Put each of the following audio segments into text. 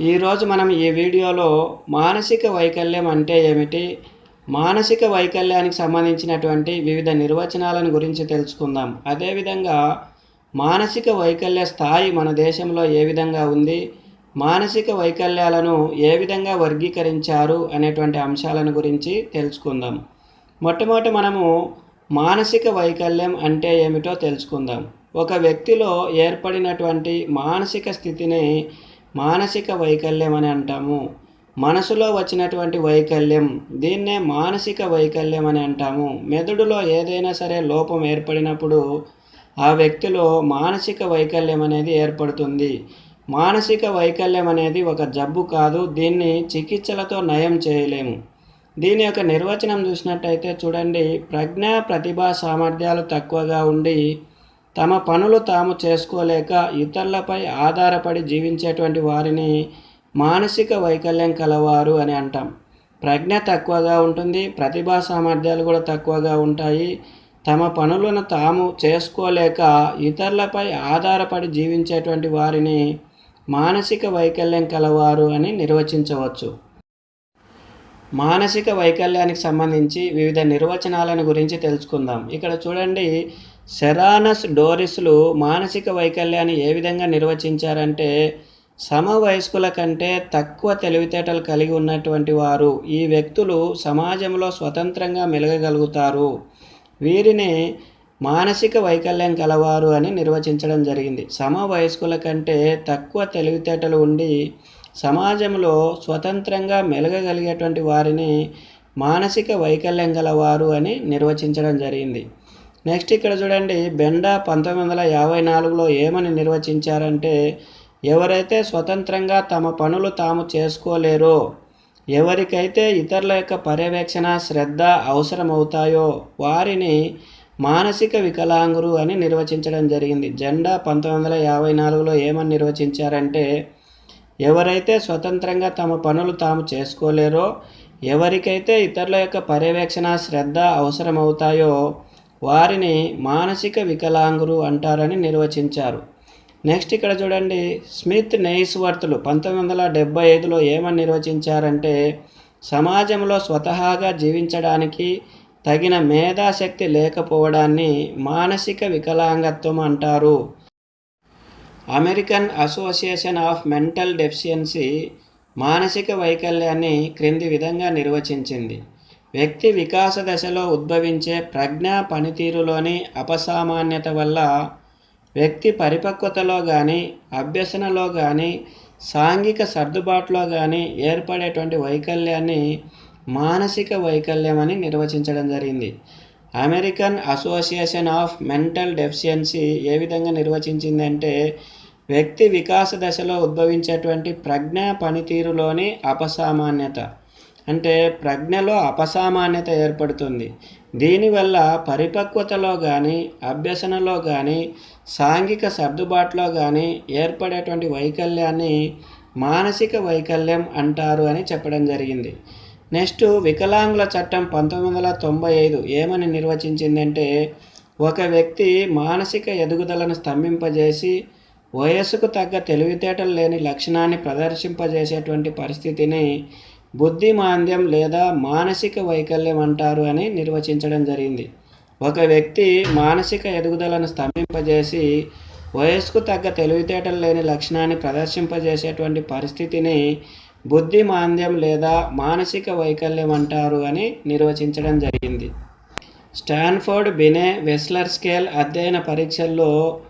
ఈరోజు మనం ఈ వీడియోలో మానసిక వైకల్యం అంటే ఏమిటి? మానసిక వైకల్యానికి సంబంధించినటువంటి వివిధ నిర్వచనాలను గురించి తెలుసుకుందాం. అదేవిధంగా మానసిక వైకల్య స్థాయి మన దేశంలో ఏ విధంగా ఉంది? మానసిక వైకల్యాలను ఏ విధంగా వర్గీకరించారు? అనేటువంటి అంశాలను గురించి తెలుసుకుందాం. మొట్టమొదటి మనము మానసిక వైకల్యం అంటే ఏమిటో తెలుసుకుందాం. ఒక వ్యక్తిలో ఏర్పడినటువంటి మానసిక స్థితిని మానసిక వైకల్యం అని అంటాము. మనసులో వచ్చినటువంటి వైకల్యం దీన్నే మానసిక వైకల్యం అని అంటాము. మెదడులో ఏదైనా సరే లోపం ఏర్పడినప్పుడు ఆ వ్యక్తిలో మానసిక వైకల్యం అనేది ఏర్పడుతుంది. మానసిక వైకల్యం అనేది ఒక జబ్బు కాదు దీన్ని చికిత్సలతో నయం చేయలేము. దీని యొక్క నిర్వచనం చూసినట్టయితే చూడండి ప్రజ్ఞ ప్రతిభా సామర్థ్యాలు తక్కువగా ఉండి తమ పనులు తాము చేసుకోలేక ఇతరులపై ఆధారపడి జీవించేటువంటి వారిని మానసిక వైకల్యం కలవారు అని అంటాం. ప్రజ్ఞ తక్కువగా ఉంటుంది ప్రతిభా సామర్థ్యాలు కూడా తక్కువగా ఉంటాయి. తమ పనులను తాము చేసుకోలేక ఇతరులపై ఆధారపడి జీవించేటువంటి వారిని మానసిక వైకల్యం కలవారు అని నిర్వచించవచ్చు. మానసిక వైకల్యానికి సంబంధించి వివిధ నిర్వచనాలను గురించి తెలుసుకుందాం. ఇక్కడ చూడండి సెరానస్ డోరిస్లు మానసిక వైకల్యాన్ని ఏ విధంగా నిర్వచించారంటే సమవయస్కుల కంటే తక్కువ తెలివితేటలు కలిగి ఉన్నటువంటి వారు ఈ వ్యక్తులు సమాజంలో స్వతంత్రంగా మెలగగలుగుతారు. వీరిని మానసిక వైకల్యం కలవారు అని నిర్వచించడం జరిగింది. సమవయస్కుల కంటే తక్కువ తెలివితేటలు ఉండి సమాజంలో స్వతంత్రంగా మెలగగలిగేటువంటి వారిని మానసిక వైకల్యం గలవారు అని నిర్వచించడం జరిగింది. నెక్స్ట్ ఇక్కడ చూడండి బెండా పంతొమ్మిది వందల యాభై నాలుగులో ఏమని నిర్వచించారంటే ఎవరైతే స్వతంత్రంగా తమ పనులు తాము చేసుకోలేరో ఎవరికైతే ఇతరుల యొక్క పర్యవేక్షణ శ్రద్ధ అవసరమవుతాయో వారిని మానసిక వికలాంగురు అని నిర్వచించడం జరిగింది. జెండా పంతొమ్మిది వందల యాభై నాలుగులో ఏమని నిర్వచించారంటే ఎవరైతే స్వతంత్రంగా తమ పనులు తాము చేసుకోలేరో ఎవరికైతే ఇతరుల యొక్క పర్యవేక్షణ శ్రద్ధ అవసరమవుతాయో వారిని మానసిక వికలాంగులు అంటారని నిర్వచించారు. నెక్స్ట్ ఇక్కడ చూడండి. స్మిత్ నెయిస్వర్తులు పంతొమ్మిది వందల డెబ్బై ఐదులో ఏమని నిర్వచించారంటే సమాజంలో స్వతహాగా జీవించడానికి తగిన మేధాశక్తి లేకపోవడాన్ని మానసిక వికలాంగత్వం అంటారు. American association of mental deficiency మానసిక వైకల్యాన్ని క్రింది విధంగా నిర్వచించింది. వ్యక్తి వికాస దశలో ఉద్భవించే ప్రజ్ఞా పనితీరులోని అపసామాన్యత వల్ల వ్యక్తి పరిపక్వతలో కానీ అభ్యసనలో కానీ సాంఘిక సర్దుబాటులో కానీ ఏర్పడేటువంటి వైకల్యాన్ని మానసిక వైకల్యం అని నిర్వచించడం జరిగింది. American association of mental deficiency ఏ విధంగా నిర్వచించిందంటే వ్యక్తి వికాస దశలో ఉద్భవించేటువంటి ప్రజ్ఞా పనితీరులోని అపసామాన్యత. అంటే ప్రజ్ఞలో అపసామాన్యత ఏర్పడుతుంది. దీనివల్ల పరిపక్వతలో కానీ అభ్యసనలో కానీ సాంఘిక సర్దుబాటులో కానీ ఏర్పడేటువంటి వైకల్యాన్ని మానసిక వైకల్యం అంటారు అని చెప్పడం జరిగింది. నెక్స్ట్ వికలాంగుల చట్టం పంతొమ్మిది వందల తొంభై ఐదు ఏమని నిర్వచించిందంటే ఒక వ్యక్తి మానసిక ఎదుగుదలను స్తంభింపజేసి వయస్సుకు తగ్గ తెలివితేటలు లేని లక్షణాన్ని ప్రదర్శింపజేసేటువంటి పరిస్థితిని బుద్ధిమాంద్యం లేదా మానసిక వైకల్యం అంటారు అని నిర్వచించడం జరిగింది. ఒక వ్యక్తి మానసిక ఎదుగుదలను స్తంభింపజేసి వయస్సుకు తగ్గ తెలివితేటలు లేని లక్షణాన్ని ప్రదర్శింపజేసేటువంటి పరిస్థితిని బుద్ధిమాంద్యం లేదా మానసిక వైకల్యం అంటారు అని నిర్వచించడం జరిగింది. స్టాన్ఫోర్డ్ బినే వెస్లర్ స్కేల్ అధ్యయన పరీక్షల్లో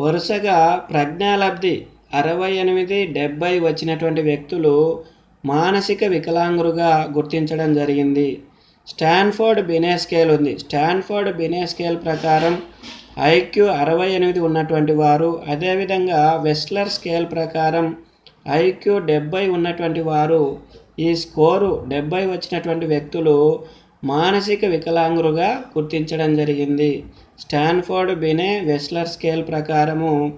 వరుసగా ప్రజ్ఞాలబ్ధి అరవై ఎనిమిది డెబ్బై వచ్చినటువంటి వ్యక్తులు మానసిక వికలాంగులుగా గుర్తించడం జరిగింది. స్టాన్ఫోర్డ్ బినే స్కేల్ ఉంది. స్టాన్ఫోర్డ్ బినే స్కేల్ ప్రకారం ఐక్యూ అరవై ఎనిమిది ఉన్నటువంటి వారు. అదేవిధంగా వెస్లర్ స్కేల్ ప్రకారం ఐక్యూ డెబ్బై ఉన్నటువంటి వారు. ఈ స్కోరు డెబ్బై వచ్చినటువంటి వ్యక్తులు మానసిక వికలాంగులుగా గుర్తించడం జరిగింది. స్టాన్ఫోర్డ్ బినే వెస్లర్ స్కేల్ ప్రకారము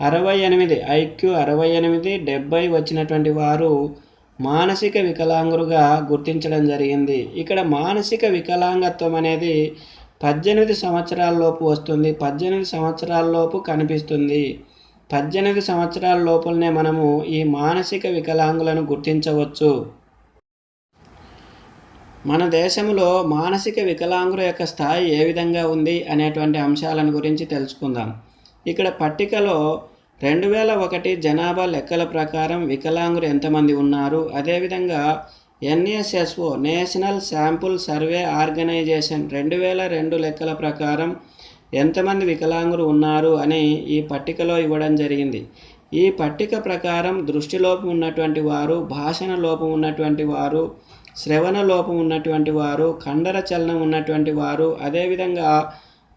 అరవై ఎనిమిది ఐక్యూ అరవై ఎనిమిది డెబ్బై వచ్చినటువంటి వారు మానసిక వికలాంగులుగా గుర్తించడం జరిగింది. ఇక్కడ మానసిక వికలాంగత్వం అనేది పద్దెనిమిది సంవత్సరాలలోపు వస్తుంది. పద్దెనిమిది సంవత్సరాలలోపు కనిపిస్తుంది. పద్దెనిమిది సంవత్సరాల లోపలనే మనము ఈ మానసిక వికలాంగులను గుర్తించవచ్చు. మన దేశంలో మానసిక వికలాంగుల యొక్క స్థాయి ఏ విధంగా ఉంది అనేటువంటి అంశాలను గురించి తెలుసుకుందాం. ఇక్కడ పట్టికలో రెండు వేల ఒకటి జనాభా లెక్కల ప్రకారం వికలాంగులు ఎంతమంది ఉన్నారు? అదేవిధంగా NSSO national sample survey organisation రెండు వేల రెండు లెక్కల ప్రకారం ఎంతమంది వికలాంగులు ఉన్నారు అని ఈ పట్టికలో ఇవ్వడం జరిగింది. ఈ పట్టిక ప్రకారం దృష్టిలోపం ఉన్నటువంటి వారు భాషణ లోపం ఉన్నటువంటి వారు శ్రవణ లోపం ఉన్నటువంటి వారు కండర చలనం ఉన్నటువంటి వారు అదేవిధంగా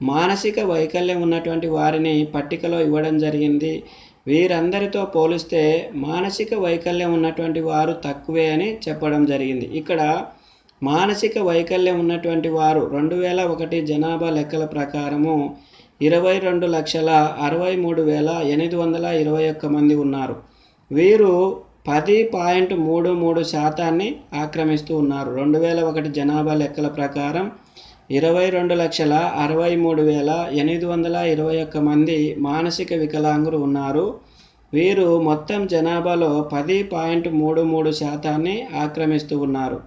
మానసిక వైకల్యం ఉన్నటువంటి వారిని పట్టికలో ఇవ్వడం జరిగింది. వీరందరితో పోలిస్తే మానసిక వైకల్యం ఉన్నటువంటి వారు తక్కువే అని చెప్పడం జరిగింది. ఇక్కడ మానసిక వైకల్యం ఉన్నటువంటి వారు రెండు వేల ఒకటి జనాభా లెక్కల ప్రకారము ఇరవై రెండు లక్షల అరవై మూడు వేల ఎనిమిది వందల ఇరవై ఒక్క మంది ఉన్నారు. వీరు పది పాయింట్ మూడు మూడు శాతాన్ని ఆక్రమిస్తూ ఉన్నారు. రెండు వేల ఒకటి జనాభా లెక్కల ప్రకారం ఇరవై రెండు లక్షల అరవై మూడు వేల ఎనిమిది వందల ఇరవై ఒక్క మంది మానసిక వికలాంగులు ఉన్నారు. వీరు మొత్తం జనాభాలో పది పాయింట్ మూడు మూడు శాతాన్ని ఆక్రమిస్తూ ఉన్నారు.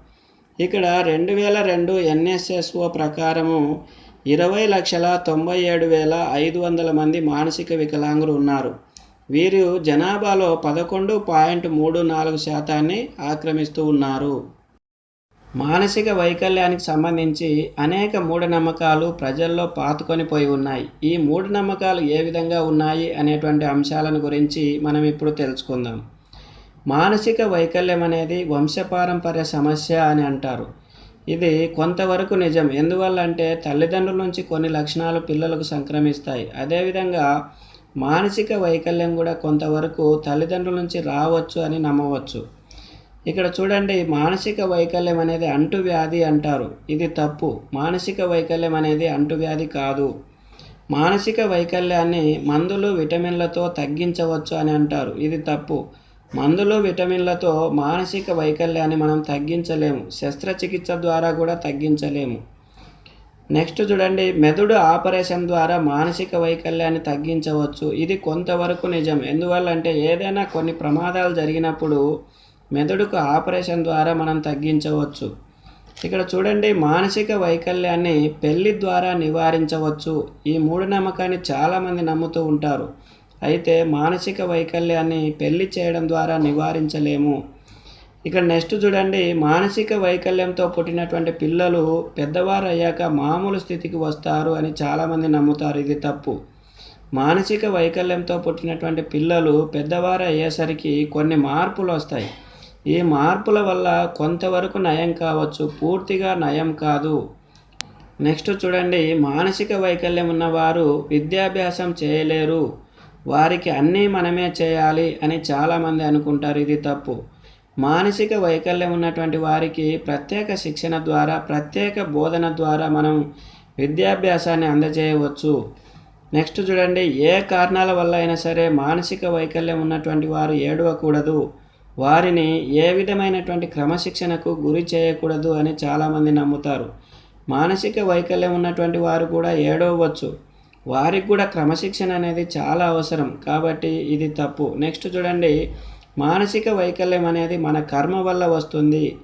ఇక్కడ రెండు వేల రెండు ఎన్ఎస్ఎస్ఓ ప్రకారము ఇరవై లక్షల తొంభై ఏడు వేల ఐదు వందల మంది మానసిక వికలాంగులు ఉన్నారు. వీరు జనాభాలో పదకొండు పాయింట్ మూడు నాలుగు శాతాన్ని ఆక్రమిస్తూ ఉన్నారు. మానసిక వైకల్యానికి సంబంధించి అనేక మూఢనమ్మకాలు ప్రజల్లో పాతుకొని పోయి ఉన్నాయి. ఈ మూఢనమ్మకాలు ఏ విధంగా ఉన్నాయి అనేటువంటి అంశాలను గురించి మనం ఇప్పుడు తెలుసుకుందాం. మానసిక వైకల్యం అనేది వంశపారంపర్య సమస్య అని అంటారు. ఇది కొంతవరకు నిజం. ఎందువల్ల అంటే తల్లిదండ్రుల నుంచి కొన్ని లక్షణాలు పిల్లలకు సంక్రమిస్తాయి. అదేవిధంగా మానసిక వైకల్యం కూడా కొంతవరకు తల్లిదండ్రుల నుంచి రావచ్చు అని నమ్మవచ్చు. ఇక్కడ చూడండి మానసిక వైకల్యం అనేది అంటువ్యాధి అంటారు. ఇది తప్పు. మానసిక వైకల్యం అనేది అంటువ్యాధి కాదు. మానసిక వైకల్యాన్ని మందులు విటమిన్లతో తగ్గించవచ్చు అని అంటారు. ఇది తప్పు. మందులు విటమిన్లతో మానసిక వైకల్యాన్ని మనం తగ్గించలేము. శస్త్రచికిత్స ద్వారా కూడా తగ్గించలేము. నెక్స్ట్ చూడండి మెదడు ఆపరేషన్ ద్వారా మానసిక వైకల్యాన్ని తగ్గించవచ్చు. ఇది కొంతవరకు నిజం. ఎందువల్ల అంటే ఏదైనా కొన్ని ప్రమాదాలు జరిగినప్పుడు మెదడుకు ఆపరేషన్ ద్వారా మనం తగ్గించవచ్చు. ఇక్కడ చూడండి మానసిక వైకల్యాన్ని పెళ్ళి ద్వారా నివారించవచ్చు. ఈ మూఢనమ్మకాన్ని చాలామంది నమ్ముతూ ఉంటారు. అయితే మానసిక వైకల్యాన్ని పెళ్ళి చేయడం ద్వారా నివారించలేము. ఇక్కడ నెక్స్ట్ చూడండి మానసిక వైకల్యంతో పుట్టినటువంటి పిల్లలు పెద్దవారు అయ్యాక మామూలు స్థితికి వస్తారు అని చాలామంది నమ్ముతారు. ఇది తప్పు. మానసిక వైకల్యంతో పుట్టినటువంటి పిల్లలు పెద్దవారు అయ్యేసరికి కొన్ని మార్పులు వస్తాయి. ఈ మార్పుల వల్ల కొంతవరకు నయం కావచ్చు పూర్తిగా నయం కాదు. నెక్స్ట్ చూడండి మానసిక వైకల్యం ఉన్నవారు విద్యాభ్యాసం చేయలేరు. వారికి అన్నీ మనమే చేయాలి అని చాలామంది అనుకుంటారు ఇది తప్పు. మానసిక వైకల్యం ఉన్నటువంటి వారికి ప్రత్యేక శిక్షణ ద్వారా ప్రత్యేక బోధన ద్వారా మనం విద్యాభ్యాసాన్ని అందజేయవచ్చు. నెక్స్ట్ చూడండి ఏ కారణాల వల్ల అయినా సరే మానసిక వైకల్యం ఉన్నటువంటి వారు ఏడవకూడదు. వారిని ఏ విధమైనటువంటి క్రమశిక్షణకు గురి చేయకూడదు అని చాలామంది నమ్ముతారు. మానసిక వైకల్యం ఉన్నటువంటి వారు కూడా ఏడవచ్చు వారికి కూడా క్రమశిక్షణ అనేది చాలా అవసరం. కాబట్టి ఇది తప్పు. నెక్స్ట్ చూడండి. మానసిక వైకల్యం అనేది మన కర్మ వల్ల వస్తుంది.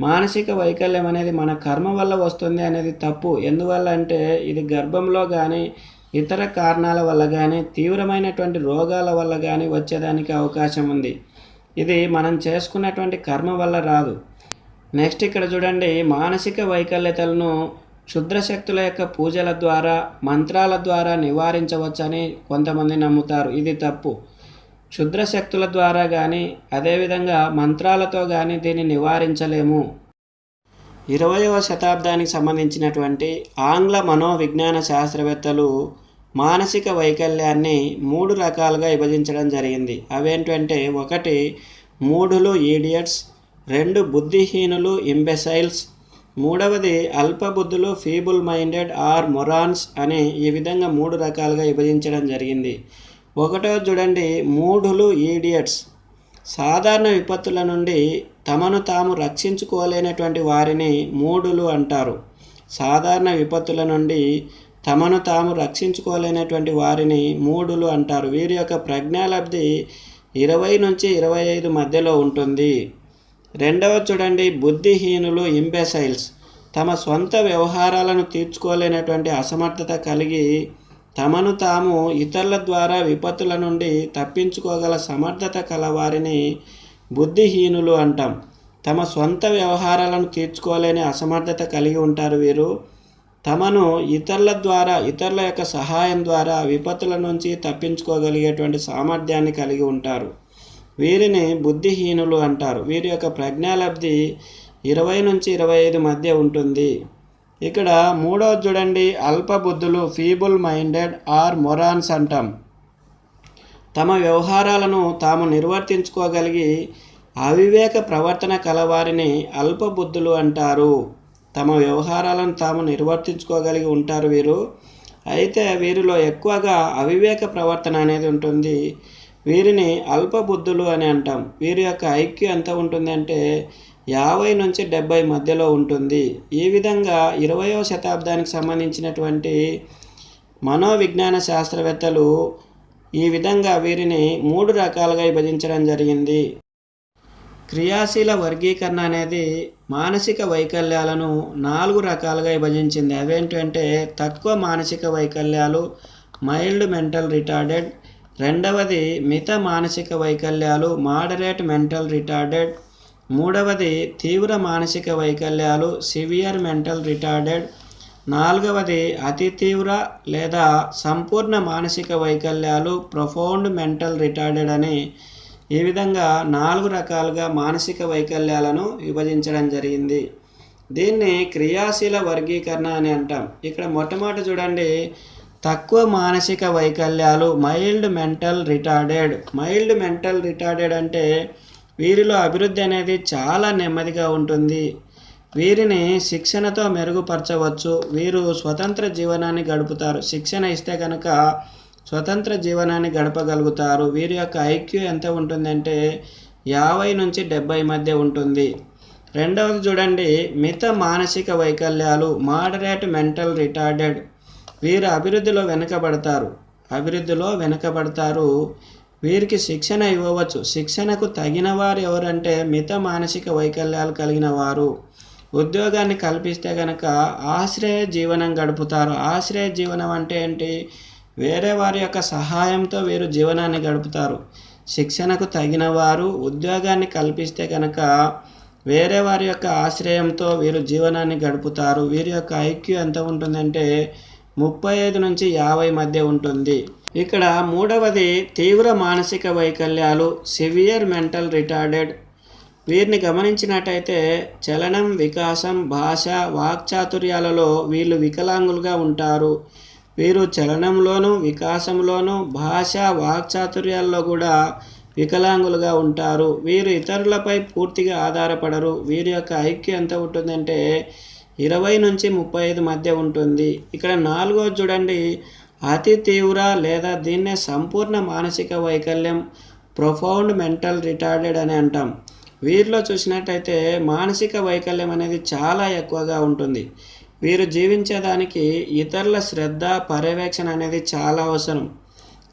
మానసిక వైకల్యం అనేది మన కర్మ వల్ల వస్తుంది అనేది తప్పు. ఎందువల్ల అంటే ఇది గర్భంలో కానీ ఇతర కారణాల వల్ల కానీ తీవ్రమైనటువంటి రోగాల వల్ల కానీ వచ్చేదానికి అవకాశం ఉంది. ఇది మనం చేసుకున్నటువంటి కర్మ వల్ల రాదు. నెక్స్ట్ ఇక్కడ చూడండి మానసిక వైకల్యతలను క్షుద్రశక్తుల యొక్క పూజల ద్వారా మంత్రాల ద్వారా నివారించవచ్చని కొంతమంది నమ్ముతారు. ఇది తప్పు. క్షుద్రశక్తుల ద్వారా కానీ అదేవిధంగా మంత్రాలతో కానీ దీన్ని నివారించలేము. ఇరవయవ శతాబ్దానికి సంబంధించినటువంటి ఆంగ్ల మనోవిజ్ఞాన శాస్త్రవేత్తలు మానసిక వైకల్యాన్ని మూడు రకాలుగా విభజించడం జరిగింది. అవేంటంటే ఒకటి మూఢులు ఈడియట్స్ రెండు బుద్ధిహీనులు ఇంబెసైల్స్ మూడవది అల్పబుద్ధులు ఫీబుల్ మైండెడ్ ఆర్ మొరాన్స్ అని ఈ విధంగా మూడు రకాలుగా విభజించడం జరిగింది. ఒకటో చూడండి మూఢులు ఈడియట్స్ సాధారణ విపత్తుల నుండి తమను తాము రక్షించుకోలేనటువంటి వారిని మూఢులు అంటారు. సాధారణ విపత్తుల నుండి తమను తాము రక్షించుకోలేనటువంటి వారిని మూడులు అంటారు. వీరి యొక్క ప్రజ్ఞాలబ్ధి ఇరవై నుంచి ఇరవై ఐదు మధ్యలో ఉంటుంది. రెండవ చూడండి బుద్ధిహీనులు ఇంబెసైల్స్ తమ సొంత వ్యవహారాలను తీర్చుకోలేనటువంటి అసమర్థత కలిగి తమను తాము ఇతరుల ద్వారా విపత్తుల నుండి తప్పించుకోగల సమర్థత కలవారిని బుద్ధిహీనులు అంటాం. తమ సొంత వ్యవహారాలను తీర్చుకోలేని అసమర్థత కలిగి ఉంటారు వీరు. తమను ఇతరుల ద్వారా ఇతరుల యొక్క సహాయం ద్వారా విపత్తుల నుంచి తప్పించుకోగలిగేటువంటి సామర్థ్యాన్ని కలిగి ఉంటారు. వీరిని బుద్ధిహీనులు అంటారు. వీరి యొక్క ప్రజ్ఞాలబ్ధి ఇరవై నుంచి ఇరవై ఐదు మధ్య ఉంటుంది. ఇక్కడ మూడవది చూడండి అల్పబుద్ధులు ఫీబుల్ మైండెడ్ ఆర్ మొరాన్స్ అంటాం. తమ వ్యవహారాలను తాము నిర్వర్తించుకోగలిగి అవివేక ప్రవర్తన కలవారిని అల్పబుద్ధులు అంటారు. తమ వ్యవహారాలను తాము నిర్వర్తించుకోగలిగి ఉంటారు వీరు. అయితే వీరిలో ఎక్కువగా అవివేక ప్రవర్తన అనేది ఉంటుంది. వీరిని అల్పబుద్ధులు అని అంటాం. వీరి యొక్క ఐక్యూ ఎంత ఉంటుంది అంటే యాభై నుంచి డెబ్బై మధ్యలో ఉంటుంది. ఈ విధంగా ఇరవయో శతాబ్దానికి సంబంధించినటువంటి మనోవిజ్ఞాన శాస్త్రవేత్తలు ఈ విధంగా వీరిని మూడు రకాలుగా విభజించడం జరిగింది. క్రియాశీల వర్గీకరణ అనేది మానసిక వైకల్యాలను నాలుగు రకాలుగా విభజించింది. అవేంటంటే తక్కువ మానసిక వైకల్యాలు మైల్డ్ మెంటల్ రిటార్డెడ్ రెండవది మిత మానసిక వైకల్యాలు మాడరేట్ మెంటల్ రిటార్డెడ్ మూడవది తీవ్ర మానసిక వైకల్యాలు సివియర్ మెంటల్ రిటార్డెడ్ నాలుగవది అతి తీవ్ర లేదా సంపూర్ణ మానసిక వైకల్యాలు ప్రొఫౌండ్ మెంటల్ రిటార్డెడ్ అని ఈ విధంగా నాలుగు రకాలుగా మానసిక వైకల్యాలను విభజించడం జరిగింది. దీన్ని క్రియాశీల వర్గీకరణ అని అంటాం. ఇక్కడ మొట్టమొదటి చూడండి. తక్కువ మానసిక వైకల్యాలు mild mental retarded mild mental retarded అంటే వీరిలో అభివృద్ధి అనేది చాలా నెమ్మదిగా ఉంటుంది. వీరిని శిక్షణతో మెరుగుపరచవచ్చు. వీరు స్వతంత్ర జీవనాన్ని గడుపుతారు. శిక్షణ ఇస్తే కనుక స్వతంత్ర జీవనాన్ని గడపగలుగుతారు. వీరి యొక్క ఐక్యూ ఎంత ఉంటుందంటే యాభై నుంచి డెబ్బై మధ్య ఉంటుంది. రెండవది చూడండి మిత మానసిక వైకల్యాలు మాడరేట్ మెంటల్ రిటార్డెడ్ వీరు అభివృద్ధిలో వెనుకబడతారు. అభివృద్ధిలో వెనుకబడతారు. వీరికి శిక్షణ ఇవ్వవచ్చు. శిక్షణకు తగిన వారు ఎవరంటే మిత మానసిక వైకల్యాలు కలిగిన వారు. ఉద్యోగాన్ని కల్పిస్తే కనుక ఆశ్రయ జీవనం గడుపుతారు. ఆశ్రయ జీవనం అంటే ఏంటి? వేరే వారి యొక్క సహాయంతో వీరు జీవనాన్ని గడుపుతారు. శిక్షణకు తగిన వారు ఉద్యోగాన్ని కల్పిస్తే కనుక వేరే వారి యొక్క ఆశ్రయంతో వీరు జీవనాన్ని గడుపుతారు. వీరి యొక్క ఐక్యూ ఎంత ఉంటుందంటే ముప్పై ఐదు నుంచి యాభై మధ్య ఉంటుంది. ఇక్కడ మూడవది తీవ్ర మానసిక వైకల్యాలు సివియర్ మెంటల్ రిటార్డెడ్. వీరిని గమనించినట్టయితే చలనం వికాసం భాష వాక్చాతుర్యాలలో వీళ్ళు వికలాంగులుగా ఉంటారు. వీరు చలనంలోనూ వికాసంలోనూ భాష వాక్చాతుర్యాల్లో కూడా వికలాంగులుగా ఉంటారు. వీరు ఇతరులపై పూర్తిగా ఆధారపడరు. వీరి యొక్క ఐక్యం ఎంత ఉంటుందంటే ఇరవై నుంచి ముప్పై ఐదు మధ్య ఉంటుంది. ఇక్కడ నాలుగో చూడండి. అతి తీవ్ర లేదా దీన్నే సంపూర్ణ మానసిక వైకల్యం ప్రొఫౌండ్ మెంటల్ రిటార్డెడ్ అని అంటాం. వీరిలో చూసినట్టయితే మానసిక వైకల్యం అనేది చాలా ఎక్కువగా ఉంటుంది. వీరు జీవించేదానికి ఇతరుల శ్రద్ధ పర్యవేక్షణ అనేది చాలా అవసరం.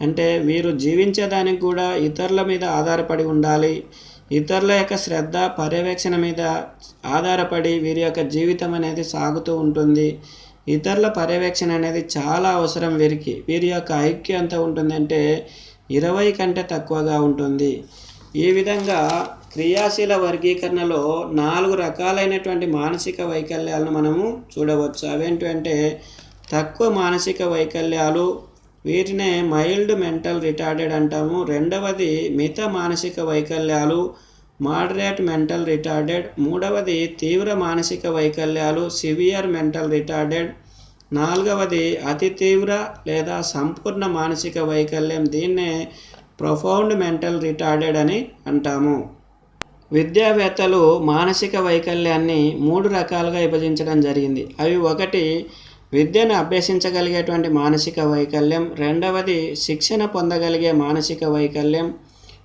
అంటే వీరు జీవించేదానికి కూడా ఇతరుల మీద ఆధారపడి ఉండాలి. ఇతరుల యొక్క శ్రద్ధ పర్యవేక్షణ మీద ఆధారపడి వీరి యొక్క జీవితం అనేది సాగుతూ ఉంటుంది. ఇతరుల పర్యవేక్షణ అనేది చాలా అవసరం వీరికి. వీరి యొక్క ఐక్యం ఎంత ఉంటుందంటే ఇరవై కంటే తక్కువగా ఉంటుంది. ఈ విధంగా క్రియాశీల వర్గీకరణలో నాలుగు రకాలైనటువంటి మానసిక వైకల్యాలను మనము చూడవచ్చు. అవేంటంటే తక్కువ మానసిక వైకల్యాలు వీటినే మైల్డ్ మెంటల్ రిటార్డెడ్ అంటాము. రెండవది మిత మానసిక వైకల్యాలు మాడరేట్ మెంటల్ రిటార్డెడ్. మూడవది తీవ్ర మానసిక వైకల్యాలు సివియర్ మెంటల్ రిటార్డెడ్. నాలుగవది అతి తీవ్ర లేదా సంపూర్ణ మానసిక వైకల్యం. దీన్నే ప్రొఫౌండ్ మెంటల్ రిటార్డెడ్ అని అంటాము. విద్యావేత్తలు మానసిక వైకల్యాన్ని మూడు రకాలుగా విభజించడం జరిగింది. అవి ఒకటి విద్యను అభ్యసించగలిగేటువంటి మానసిక వైకల్యం. రెండవది శిక్షణ పొందగలిగే మానసిక వైకల్యం.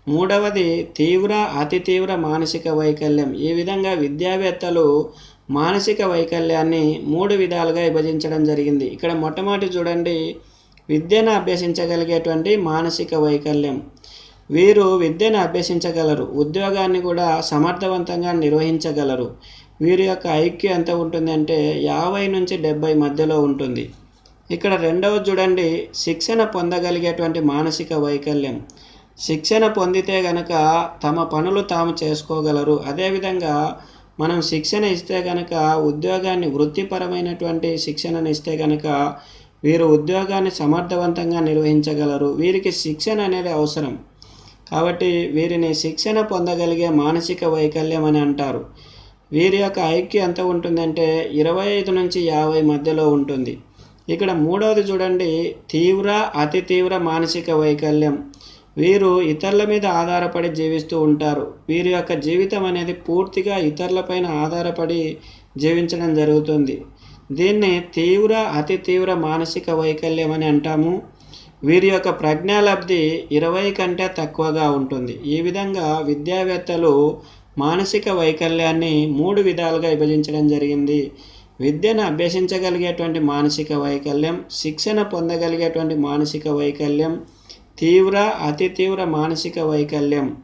మూడవది తీవ్ర అతి తీవ్ర మానసిక వైకల్యం. ఈ విధంగా విద్యావేత్తలు మానసిక వైకల్యాన్ని మూడు విధాలుగా విభజించడం జరిగింది. ఇక్కడ మొట్టమొదటి చూడండి విద్యను అభ్యసించగలిగేటువంటి మానసిక వైకల్యం. వీరు విద్యను అభ్యసించగలరు ఉద్యోగాన్ని కూడా సమర్థవంతంగా నిర్వహించగలరు. వీరి యొక్క ఐక్యూ ఎంత ఉంటుంది అంటే యాభై నుంచి డెబ్బై మధ్యలో ఉంటుంది. ఇక్కడ రెండవది చూడండి శిక్షణ పొందగలిగేటువంటి మానసిక వైకల్యం. శిక్షణ పొందితే గనక తమ పనులు తాము చేసుకోగలరు. అదేవిధంగా మనం శిక్షణ ఇస్తే కనుక ఉద్యోగాన్ని వృత్తిపరమైనటువంటి శిక్షణను ఇస్తే కనుక వీరు ఉద్యోగాన్ని సమర్థవంతంగా నిర్వహించగలరు. వీరికి శిక్షణ అనేది అవసరం. కాబట్టి వీరిని శిక్షణ పొందగలిగే మానసిక వైకల్యం అని అంటారు. వీరి యొక్క ఐక్యూ ఎంత ఉంటుందంటే ఇరవై ఐదు నుంచి యాభై మధ్యలో ఉంటుంది. ఇక్కడ మూడవది చూడండి తీవ్ర అతి తీవ్ర మానసిక వైకల్యం. వీరు ఇతరుల మీద ఆధారపడి జీవిస్తూ ఉంటారు. వీరి యొక్క జీవితం అనేది పూర్తిగా ఇతరులపైన ఆధారపడి జీవించడం జరుగుతుంది. దీన్ని తీవ్ర అతి తీవ్ర మానసిక వైకల్యం అని అంటాము. వీరి యొక్క ప్రజ్ఞాలబ్ధి ఇరవై కంటే తక్కువగా ఉంటుంది. ఈ విధంగా విద్యావేత్తలు మానసిక వైకల్యాన్ని మూడు విధాలుగా విభజించడం జరిగింది. విద్యను అభ్యసించగలిగేటువంటి మానసిక వైకల్యం శిక్షణ పొందగలిగేటువంటి మానసిక వైకల్యం తీవ్ర అతి తీవ్ర మానసిక వైకల్యం.